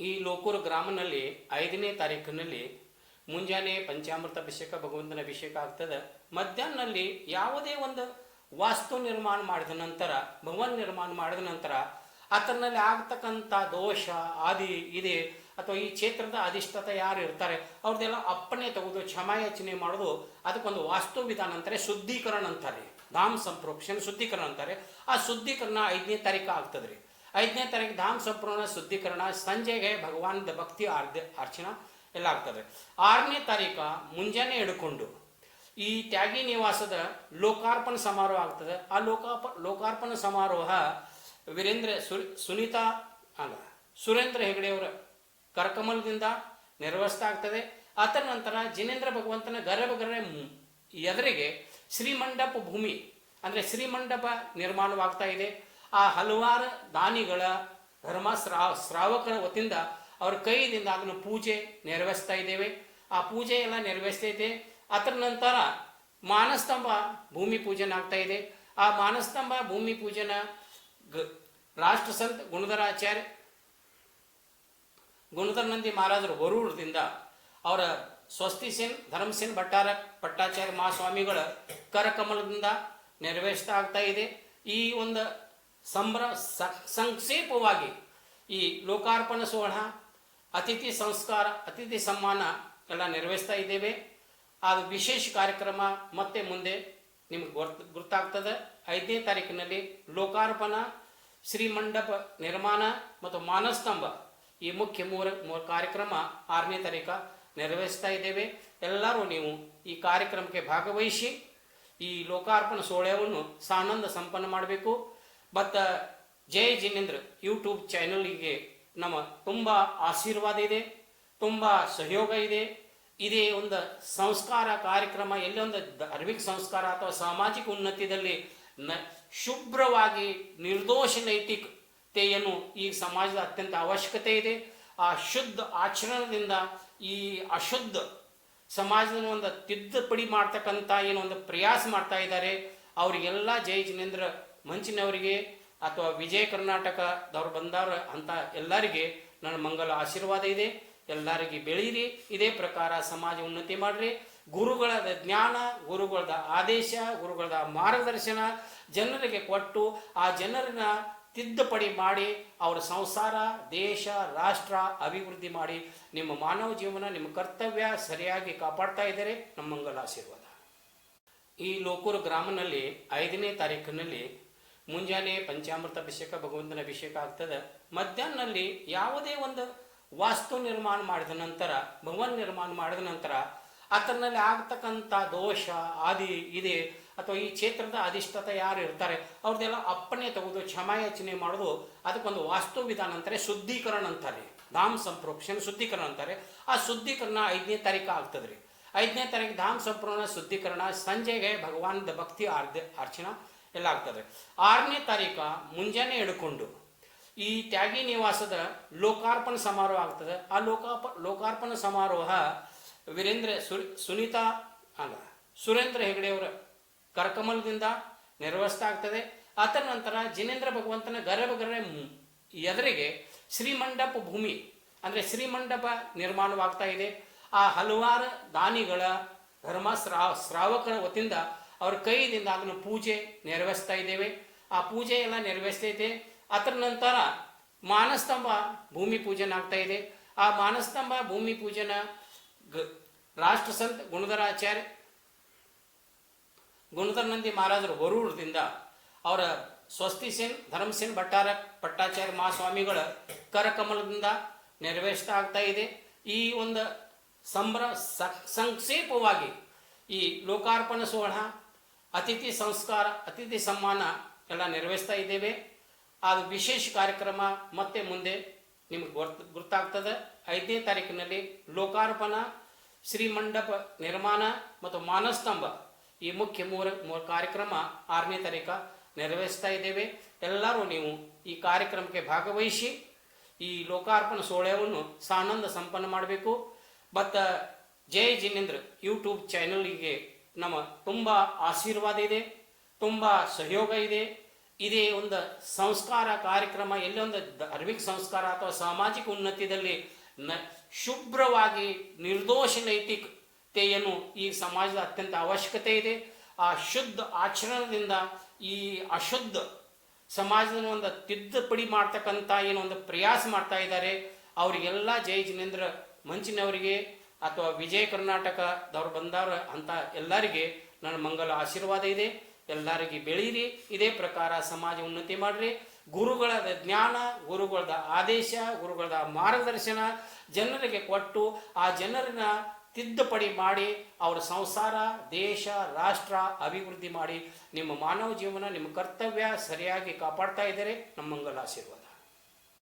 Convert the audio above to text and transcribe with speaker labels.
Speaker 1: ಈ ಲೋಕೂರು ಗ್ರಾಮನಲ್ಲಿ ಐದನೇ ತಾರೀಕಿನಲ್ಲಿ ಮುಂಜಾನೆ ಪಂಚಾಮೃತ ಅಭಿಷೇಕ ಭಗವಂತನ ಅಭಿಷೇಕ ಆಗ್ತದೆ. ಮಧ್ಯಾಹ್ನಲ್ಲಿ ಯಾವುದೇ ಒಂದು ವಾಸ್ತು ನಿರ್ಮಾಣ ಮಾಡಿದ ನಂತರ ಭವನ ನಿರ್ಮಾಣ ಮಾಡಿದ ನಂತರ ಆತನಲ್ಲಿ ಆಗ್ತಕ್ಕಂಥ ದೋಷ, ಆದಿ ಇದೆ. ಅಥವಾ ಈ ಕ್ಷೇತ್ರದ ಅಧಿಷ್ಠತ ಯಾರು ಇರ್ತಾರೆ, ಅವ್ರದ್ದೆಲ್ಲ ಅಪ್ಪಣೆ ತೆಗೆದು, ಕ್ಷಮಾಯಾಚನೆ ಮಾಡೋದು, ಅದಕ್ಕೊಂದು ವಾಸ್ತು ವಿಧಾನ ಅಂತಾರೆ ಶುದ್ಧೀಕರಣ ಅಂತಾರೆ. ಧಾಮ್ ಸಂಪ್ರೋಕ್ಷಣ ಶುದ್ಧೀಕರಣ ಅಂತಾರೆ. ಆ ಶುದ್ಧೀಕರಣ ಐದನೇ ತಾರೀಕು ಆಗ್ತದ್ರಿ. ಐದನೇ ತಾರೀಕು ಧಾಮ್ ಸಂಪೂರ್ಣ ಶುದ್ಧೀಕರಣ, ಸಂಜೆಗೆ ಭಗವಾನ್ ಭಕ್ತಿ ಆರ್ಧ ಅರ್ಚನಾ ಎಲ್ಲ ಆಗ್ತದೆ ಆರನೇ ತಾರೀಕು ಮುಂಜಾನೆ ಹಿಡ್ಕೊಂಡು ಈ ತ್ಯಾಗಿ ನಿವಾಸದ ಲೋಕಾರ್ಪಣ ಸಮಾರೋಹ ಆಗ್ತದೆ. ಆ ಲೋಕಾಪ, ಲೋಕಾರ್ಪಣ ಸಮಾರೋಹ ವೀರೇಂದ್ರ ಸುನೀತಾ ಅಲ್ಲ, ಸುರೇಂದ್ರ ಹೆಗಡೆಯವರ ಕರಕಮಲದಿಂದ ನೆರವೇರಿಸ್ತಾ ಆಗ್ತದೆ. ಅದರ ನಂತರ ಜಿನೇಂದ್ರ ಭಗವಂತನ ಗರ್ಭಗರೆ ಎದುರಿಗೆ ಶ್ರೀಮಂಡಪ ಭೂಮಿ, ಅಂದರೆ ಶ್ರೀಮಂಡಪ ನಿರ್ಮಾಣವಾಗ್ತಾ ಇದೆ. ಆ ಹಲವಾರು ದಾನಿಗಳ ಧರ್ಮ ಶ್ರಾ ಶ್ರಾವಕರ ವತಿಯಿಂದ ಅವರ ಕೈಯಿಂದ ಅದನ್ನು ಪೂಜೆ ನೆರವೇರಿಸ್ತಾ ಇದ್ದೇವೆ. ಆ ಪೂಜೆ ಎಲ್ಲ ನೆರವೇರಿಸ್ತಾ ಇದೆ. ಅದರ ನಂತರ ಮಾನಸ್ತಂಭ ಭೂಮಿ ಪೂಜನ ಆಗ್ತಾ ಇದೆ. ಆ ಮಾನಸ್ತಂಭ ಭೂಮಿ ಪೂಜನ ಗ, ರಾಷ್ಟ್ರ ಸಂತ ಗುಣಧರಾಚಾರ್ಯ ಗುಣಧರ ನಂದಿ ಮಹಾರಾಜರು ವರೂರದಿಂದ ಅವರ ಸ್ವಸ್ತಿ ಸೇನ್ ಧರ್ಮಸೇನ್ ಭಟ್ಟಾರ, ಭಟ್ಟಾಚಾರ್ಯ ಮಹಾಸ್ವಾಮಿಗಳ ಕರಕಮಲದಿಂದ ನೆರವೇರಿಸ್ತಾ ಆಗ್ತಾ ಇದೆ. ಈ ಒಂದು ಸಂಭ್ರ ಸಂಕ್ಷೇಪವಾಗಿ ಈ ಲೋಕಾರ್ಪಣ ಸೋಹಣ ಅತಿಥಿ ಸಂಸ್ಕಾರ, ಅತಿಥಿ ಸಮ್ಮಾನ ಎಲ್ಲ ನೆರವೇರಿಸ್ತಾ ಇದ್ದೇವೆ. ಅದು ವಿಶೇಷ ಕಾರ್ಯಕ್ರಮ ಮತ್ತೆ ಮುಂದೆ ನಿಮ್ಗೆ ಗೊತ್ತು ಗೊತ್ತಾಗ್ತದೆ. ಐದನೇ ತಾರೀಕಿನಲ್ಲಿ ಲೋಕಾರ್ಪಣ, ಶ್ರೀಮಂಡಪ ನಿರ್ಮಾಣ ಮತ್ತು ಮಾನಸ್ತಂಭ ಈ ಮುಖ್ಯ ಮೂರ, ಮೂರು ಕಾರ್ಯಕ್ರಮ ಆರನೇ ತಾರೀಕ ನೆರವೇರಿಸ್ತಾ ಇದ್ದೇವೆ. ಎಲ್ಲರೂ ನೀವು ಈ ಕಾರ್ಯಕ್ರಮಕ್ಕೆ ಭಾಗವಹಿಸಿ ಈ ಲೋಕಾರ್ಪಣ ಸೋಳ್ಯವನ್ನು ಸಾನಂದ ಸಂಪನ್ನ ಮಾಡಬೇಕು. ಮತ್ತು ಜೈ ಜಿನೇಂದ್ರ ಯೂಟ್ಯೂಬ್ ಚಾನಲ್ಗೆ ನಮ್ಮ ತುಂಬ ಆಶೀರ್ವಾದ ಇದೆ, ತುಂಬ ಸಹಯೋಗ ಇದೆ. ಇದೇ ಒಂದು ಸಂಸ್ಕಾರ ಕಾರ್ಯಕ್ರಮ ಎಲ್ಲೊಂದು ಒಂದು ಧಾರ್ಮಿಕ ಸಂಸ್ಕಾರ ಅಥವಾ ಸಾಮಾಜಿಕ ಉನ್ನತಿಯಲ್ಲಿ ನ ಶುಭ್ರವಾಗಿ ನಿರ್ದೋಷ ನೈತಿಕತೆಯನ್ನು ಈ ಸಮಾಜದ ಅತ್ಯಂತ ಅವಶ್ಯಕತೆ ಇದೆ. ಆ ಶುದ್ಧ ಆಚರಣದಿಂದ ಈ ಅಶುದ್ಧ ಸಮಾಜದ ಒಂದು ತಿದ್ದುಪಡಿ ಮಾಡ್ತಕ್ಕಂಥ ಏನು ಒಂದು ಪ್ರಯಾಸ ಮಾಡ್ತಾ ಇದ್ದಾರೆ, ಅವರಿಗೆಲ್ಲ ಜೈ ಜಿನೇಂದ್ರ ಮಂಚಿನವರಿಗೆ ಅಥವಾ ವಿಜಯ ಕರ್ನಾಟಕದವ್ರು ಬಂದವರು ಅಂತ ಎಲ್ಲರಿಗೆ ನನ್ನ ಮಂಗಲ ಆಶೀರ್ವಾದ ಇದೆ. ಎಲ್ಲರಿಗೆ ಬೆಳೀರಿ. ಇದೇ ಪ್ರಕಾರ ಸಮಾಜ ಉನ್ನತಿ ಮಾಡ್ರಿ. ಗುರುಗಳದ ಜ್ಞಾನ, ಗುರುಗಳದ ಆದೇಶ, ಗುರುಗಳದ ಮಾರ್ಗದರ್ಶನ ಜನರಿಗೆ ಕೊಟ್ಟು ಆ ಜನರನ್ನ ತಿದ್ದುಪಡಿ ಮಾಡಿ ಅವರ ಸಂಸಾರ, ದೇಶ, ರಾಷ್ಟ್ರ ಅಭಿವೃದ್ಧಿ ಮಾಡಿ ನಿಮ್ಮ ಮಾನವ ಜೀವನ, ನಿಮ್ಮ ಕರ್ತವ್ಯ ಸರಿಯಾಗಿ ಕಾಪಾಡ್ತಾ ಇದ್ದಾರೆ ನಮ್ಮ ಮಂಗಲ ಆಶೀರ್ವಾದ. ಈ ಲೋಕೂರು ಗ್ರಾಮನಲ್ಲಿ ಐದನೇ ತಾರೀಕಿನಲ್ಲಿ ಮುಂಜಾನೆ ಪಂಚಾಮೃತ ಅಭಿಷೇಕ ಭಗವಂತನ ಅಭಿಷೇಕ ಆಗ್ತದೆ. ಮಧ್ಯಾಹ್ನಲ್ಲಿ ಯಾವುದೇ ಒಂದು ವಾಸ್ತು ನಿರ್ಮಾಣ ಮಾಡಿದ ನಂತರ, ಭಗವನ್ ನಿರ್ಮಾಣ ಮಾಡಿದ ನಂತರ, ಆತನಲ್ಲಿ ಆಗ್ತಕ್ಕಂಥ ದೋಷ, ಆದಿ ಇದೆ, ಅಥವಾ ಈ ಕ್ಷೇತ್ರದ ಅಧಿಷ್ಠತ ಯಾರು ಇರ್ತಾರೆ, ಅವ್ರದ್ದೆಲ್ಲ ಅಪ್ಪಣೆ ತೆಗೆದು, ಕ್ಷಮಾಯಾಚನೆ ಮಾಡೋದು, ಅದಕ್ಕೊಂದು ವಾಸ್ತು ವಿಧಾನ ಅಂತಾರೆ ಶುದ್ಧೀಕರಣ ಅಂತಾರೆ. ಧಾಮ್ ಸಂಪ್ರೋಕ್ಷಣ ಶುದ್ಧೀಕರಣ ಅಂತಾರೆ. ಆ ಶುದ್ಧೀಕರಣ ಐದನೇ ತಾರೀಕು ರೀ ಐದನೇ ತಾರೀಕು ಧಾಮ್ ಸಂಪ್ರೋಣ ಶುದ್ಧೀಕರಣ. ಸಂಜೆಗೆ ಭಗವಾನ್ ಭಕ್ತಿ ಆರ್ಧ ಅರ್ಚನಾ. ಎಲ್ಲ ಆಗ್ತದೆ ಆರನೇ ತಾರೀಕು ಮುಂಜಾನೆ ಹಿಡ್ಕೊಂಡು ಈ ತ್ಯಾಗಿ ನಿವಾಸದ ಲೋಕಾರ್ಪಣ ಸಮಾರೋಹ ಆಗ್ತದೆ. ಆ ಲೋಕಾಪ, ಲೋಕಾರ್ಪಣ ಸಮಾರೋಹ ವೀರೇಂದ್ರ ಸುರ್, ಸುನೀತಾ ಅಲ್ಲ, ಸುರೇಂದ್ರ ಹೆಗಡೆಯವರ ಕರಕಮಲದಿಂದ ನೆರವೇರಿಸ್ತಾ ಆಗ್ತದೆ. ಅದರ ನಂತರ ಜಿನೇಂದ್ರ ಭಗವಂತನ ಗರ್ಭಗರೆ ಎದುರಿಗೆ ಶ್ರೀಮಂಡಪ ಭೂಮಿ, ಅಂದರೆ ಶ್ರೀಮಂಡಪ ನಿರ್ಮಾಣವಾಗ್ತಾ ಇದೆ. ಆ ಹಲವಾರು ದಾನಿಗಳ ಧರ್ಮ ಶ್ರಾ, ಶ್ರಾವಕರ ವತಿಯಿಂದ ಅವರ ಕೈಯಿಂದ ಅದನ್ನು ಪೂಜೆ ನೆರವೇರಿಸ್ತಾ ಇದ್ದೇವೆ. ಆ ಪೂಜೆ ಎಲ್ಲ ನೆರವೇರಿಸ್ತೈತೆ ಅದರ ನಂತರ ಮಾನಸ್ತಂಭ ಭೂಮಿ ಪೂಜನ ಆಗ್ತಾ ಇದೆ. ಆ ಮಾನಸ್ತಂಭ ಭೂಮಿ ಪೂಜನ ಗ, ರಾಷ್ಟ್ರ ಸಂತ ಗುಣಧರಾಚಾರ್ಯ ಗುಣಧರ ನಂದಿ ಮಹಾರಾಜರು ವರೂರದಿಂದ ಅವರ ಸ್ವಸ್ತಿ ಸೇನ್ ಧರ್ಮಸೇನ್ ಭಟ್ಟಾರ, ಭಟ್ಟಾಚಾರ್ಯ ಮಹಾಸ್ವಾಮಿಗಳ ಕರಕಮಲದಿಂದ ನೆರವೇರಿಸ್ತಾ ಆಗ್ತಾ ಇದೆ. ಈ ಒಂದು ಸಂಭ್ರ ಸಂಕ್ಷೇಪವಾಗಿ ಈ ಲೋಕಾರ್ಪಣ ಸೋಣ ಅತಿಥಿ ಸಂಸ್ಕಾರ, ಅತಿಥಿ ಸಮ್ಮಾನ ಎಲ್ಲ ನೆರವೇರಿಸ್ತಾ ಇದ್ದೇವೆ. ಅದು ವಿಶೇಷ ಕಾರ್ಯಕ್ರಮ ಮತ್ತೆ ಮುಂದೆ ನಿಮ್ಗೆ ಗೊತ್ತ ಗೊತ್ತಾಗ್ತದೆ. ಐದನೇ ತಾರೀಕಿನಲ್ಲಿ ಲೋಕಾರ್ಪಣ, ಶ್ರೀಮಂಡಪ ನಿರ್ಮಾಣ ಮತ್ತು ಮಾನಸ್ತಂಭ ಈ ಮುಖ್ಯ ಮೂರು ಮೂರು ಕಾರ್ಯಕ್ರಮ ಆರನೇ ತಾರೀಕು ನೆರವೇರಿಸ್ತಾ ಇದ್ದೇವೆ. ಎಲ್ಲರೂ ನೀವು ಈ ಕಾರ್ಯಕ್ರಮಕ್ಕೆ ಭಾಗವಹಿಸಿ ಈ ಲೋಕಾರ್ಪಣ ಸೋಳ್ಯವನ್ನು ಸಾನಂದ ಸಂಪನ್ನ ಮಾಡಬೇಕು. ಮತ್ತು ಜೈ ಜಿನೇಂದ್ರ ಯೂಟ್ಯೂಬ್ ಚಾನಲ್ಗೆ ನಮ್ಮ ತುಂಬ ಆಶೀರ್ವಾದ ಇದೆ, ತುಂಬ ಸಹಯೋಗ ಇದೆ. ಇದೇ ಒಂದು ಸಂಸ್ಕಾರ ಕಾರ್ಯಕ್ರಮ, ಎಲ್ಲೇ ಒಂದು ಧಾರ್ಮಿಕ ಸಂಸ್ಕಾರ ಅಥವಾ ಸಾಮಾಜಿಕ ಉನ್ನತಿಯಲ್ಲಿ ನ ಶುಭ್ರವಾಗಿ ನಿರ್ದೋಷ ನೈತಿಕತೆಯನ್ನು ಈ ಸಮಾಜದ ಅತ್ಯಂತ ಅವಶ್ಯಕತೆ ಇದೆ. ಆ ಶುದ್ಧ ಆಚರಣದಿಂದ ಈ ಅಶುದ್ಧ ಸಮಾಜದ ಒಂದು ತಿದ್ದುಪಡಿ ಮಾಡ್ತಕ್ಕಂಥ ಏನು ಒಂದು ಪ್ರಯಾಸ ಮಾಡ್ತಾ ಇದ್ದಾರೆ. ಅವರಿಗೆಲ್ಲ ಜೈ ಜಿನೇಂದ್ರ ಮಂಚಿನವರಿಗೆ ಅಥವಾ ವಿಜಯ ಕರ್ನಾಟಕದವ್ರು ಬಂದವ್ರ ಅಂತ ಎಲ್ಲರಿಗೆ ನನ್ನ ಮಂಗಲ ಆಶೀರ್ವಾದ ಇದೆ. ಎಲ್ಲರಿಗೆ ಬೆಳೀರಿ. ಇದೇ ಪ್ರಕಾರ ಸಮಾಜ ಉನ್ನತಿ ಮಾಡ್ರಿ. ಗುರುಗಳ ಜ್ಞಾನ, ಗುರುಗಳದ ಆದೇಶ, ಗುರುಗಳದ ಮಾರ್ಗದರ್ಶನ ಜನರಿಗೆ ಕೊಟ್ಟು ಆ ಜನರನ್ನ ತಿದ್ದುಪಡಿ ಮಾಡಿ ಅವರ ಸಂಸಾರ, ದೇಶ, ರಾಷ್ಟ್ರ ಅಭಿವೃದ್ಧಿ ಮಾಡಿ ನಿಮ್ಮ ಮಾನವ ಜೀವನ, ನಿಮ್ಮ ಕರ್ತವ್ಯ ಸರಿಯಾಗಿ ಕಾಪಾಡ್ತಾ ಇದ್ದಾರೆ ನಮ್ಮ ಮಂಗಲ ಆಶೀರ್ವಾದ.